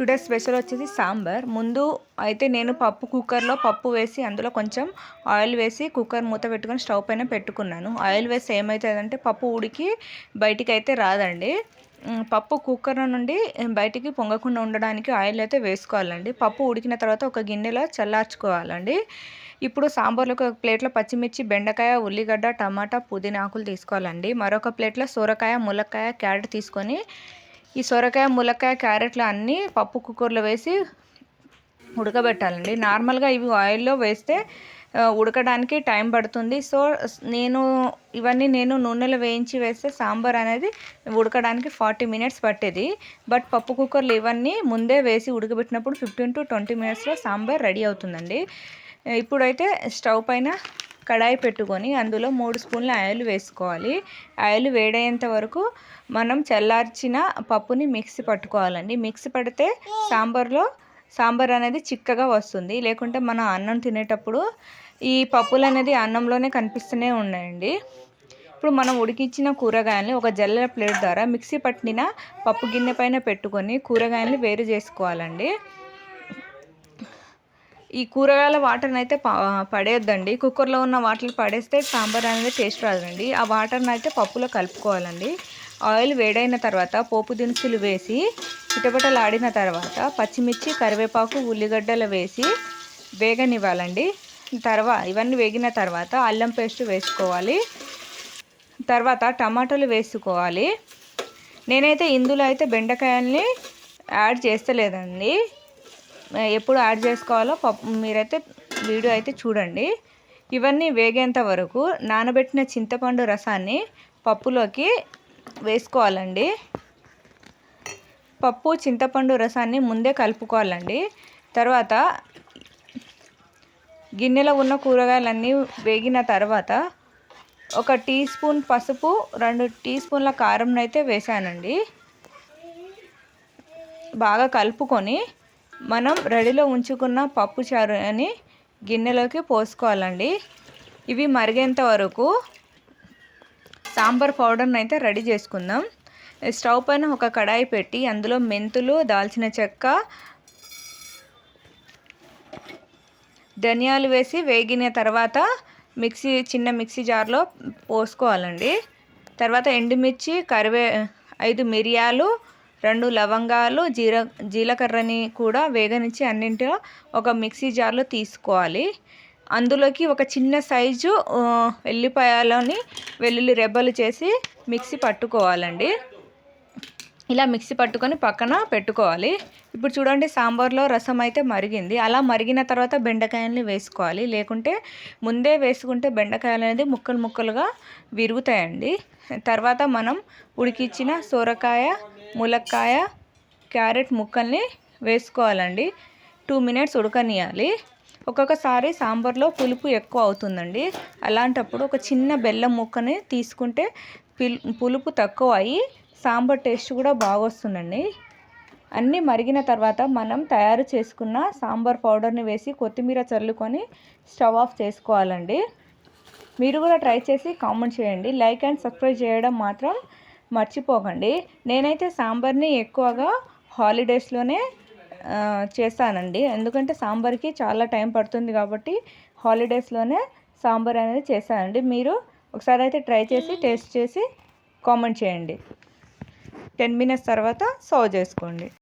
Today special వచ్చేసి సాంబార్. ముందు అయితే నేను పప్పు కుక్కర్లో పప్పు వేసి అందులో కొంచెం ఆయిల్ వేసి కుక్కర్ మూత పెట్టుకొని స్టవ్ పైన పెట్టుకున్నాను. ఆయిల్ వేసి ఏమవుతుందంటే పప్పు ఉడికి బయటికి అయితే రాదండి పప్పు కుక్కర్ నుండి బయటికి పొంగకుండా ఉండడానికి ఆయిల్ అయితే వేసుకోవాలండి. పప్పు ఉడికిన తర్వాత ఒక గిన్నెలో చల్లార్చుకోవాలండి. ఇప్పుడు సాంబార్లో ఒక ప్లేట్లో పచ్చిమిర్చి బెండకాయ ఉల్లిగడ్డ టమాటా పుదీనా ఆకులు తీసుకోవాలండి. మరొక ప్లేట్లో సొరకాయ ములక్కాయ క్యారెట్ తీసుకొని ఈ సొరకాయ ములక్కాయ క్యారెట్లు అన్నీ పప్పు కుక్కర్లో వేసి ఉడకబెట్టాలండి. నార్మల్గా ఇవి ఆయిల్లో వేస్తే ఉడకడానికి టైం పడుతుంది. సో నేను ఇవన్నీ నేను నూనెలో వేయించి వేస్తే సాంబార్ అనేది ఉడకడానికి ఫార్టీ మినిట్స్ పట్టేది. బట్ పప్పు కుక్కర్లు ఇవన్నీ ముందే వేసి ఉడకబెట్టినప్పుడు ఫిఫ్టీన్ టు ట్వంటీ మినిట్స్లో సాంబార్ రెడీ అవుతుందండి. ఇప్పుడైతే స్టవ్ పైన కడాయి పెట్టుకొని అందులో మూడు స్పూన్ల ఆయిల్ వేసుకోవాలి. ఆయిల్ వేడయ్యేంత వరకు మనం చల్లార్చిన పప్పుని మిక్సీ పట్టుకోవాలండి. మిక్సీ పడితే సాంబార్లో సాంబార్ అనేది చిక్కగా వస్తుంది. లేకుంటే మనం అన్నం తినేటప్పుడు ఈ పప్పులు అనేది అన్నంలోనే కనిపిస్తూనే ఉన్నాయండి ఇప్పుడు మనం ఉడికించిన కూరగాయలని ఒక జల్లెల ప్లేట్ ద్వారా మిక్సీ పట్టిన పప్పు గిన్నె పైన పెట్టుకొని కూరగాయలని వేరు చేసుకోవాలండి. ఈ కూరగాయల వాటర్ని అయితే పడేయద్దండి. కుక్కర్లో ఉన్న వాటర్ పడేస్తే సాంబార్ అనేది టేస్ట్ రాదండి. ఆ వాటర్ని అయితే పప్పులో కలుపుకోవాలండి. ఆయిల్ వేడైన తర్వాత పోపు దినుసులు వేసి చిటపటలాడిన తర్వాత పచ్చిమిర్చి కరివేపాకు ఉల్లిగడ్డలు వేసి వేగనివ్వాలండి. తర్వాత ఇవన్నీ వేగిన తర్వాత అల్లం పేస్ట్ వేసుకోవాలి. తర్వాత టమాటాలు వేసుకోవాలి. నేనైతే ఇందులో అయితే బెండకాయల్ని యాడ్ చేస్తలేదండి. ఎప్పుడు యాడ్ చేసుకోవాలో పప్పు మీరైతే వీడియో అయితే చూడండి. ఇవన్నీ వేగేంత వరకు నానబెట్టిన చింతపండు రసాన్ని పప్పులోకి వేసుకోవాలండి. పప్పు చింతపండు రసాన్ని ముందే కలుపుకోవాలండి. తర్వాత గిన్నెలో ఉన్న కూరగాయలన్నీ వేగిన తర్వాత ఒక టీ స్పూన్ పసుపు రెండు టీ స్పూన్ల కారం అయితే వేసానండి. బాగా కలుపుకొని మనం రెడీలో ఉంచుకున్న పప్పు చారు అని గిన్నెలోకి పోసుకోవాలండి. ఇవి మరిగేంత వరకు సాంబార్ పౌడర్ని అయితే రెడీ చేసుకుందాం. స్టవ్ పైన ఒక కడాయి పెట్టి అందులో మెంతులు దాల్చిన చెక్క ధనియాలు వేసి వేగిన తర్వాత మిక్సీ చిన్న మిక్సీ జార్లో పోసుకోవాలండి. తర్వాత ఎండుమిర్చి కరివే ఐదు మిరియాలు రెండు లవంగాలు జీర జీలకర్రని కూడా వేగనిచ్చి అన్నింటిలో ఒక మిక్సీ జార్లో తీసుకోవాలి. అందులోకి ఒక చిన్న సైజు వెల్లిపాయలని వెల్లుల్లి రెబ్బలు చేసి మిక్సీ పట్టుకోవాలండి. ఇలా మిక్సీ పట్టుకొని పక్కన పెట్టుకోవాలి. ఇప్పుడు చూడండి సాంబార్లో రసం అయితే మరిగింది. అలా మరిగిన తర్వాత బెండకాయలని వేసుకోవాలి. లేకుంటే ముందే వేసుకుంటే బెండకాయలు అనేది ముక్కలు ముక్కలుగా విరుగుతాయండి. తర్వాత మనం ఉడికిచ్చిన సొరకాయ ములక్కాయ క్యారెట్ ముక్కల్ని వేసుకోవాలండి. టూ మినిట్స్ ఉడకనియాలి. ఒక్కొక్కసారి సాంబార్లో పులుపు ఎక్కువ అవుతుందండి. అలాంటప్పుడు ఒక చిన్న బెల్లం ముక్కని తీసుకుంటే పులుపు తక్కువ అయ్యి సాంబార్ టేస్ట్ కూడా బాగా వస్తుందండి అన్నీ మరిగిన తర్వాత మనం తయారు చేసుకున్న సాంబార్ పౌడర్ని వేసి కొత్తిమీర చల్లుకొని స్టవ్ ఆఫ్ చేసుకోవాలండి. మీరు కూడా ట్రై చేసి కామెంట్ చేయండి. లైక్ అండ్ సబ్స్క్రైబ్ చేయడం మాత్రం మర్చిపోకండి. నేనైతే సాంబార్ని ఎక్కువగా హాలిడేస్లోనే చేస్తానండి. ఎందుకంటే సాంబార్కి చాలా టైం పడుతుంది కాబట్టి హాలిడేస్లోనే సాంబార్ అనేది చేస్తానండి. మీరు ఒకసారి అయితే ట్రై చేసి టేస్ట్ చేసి కామెంట్ చేయండి. టెన్ మినిట్స్ తర్వాత సర్వ్ చేసుకోండి.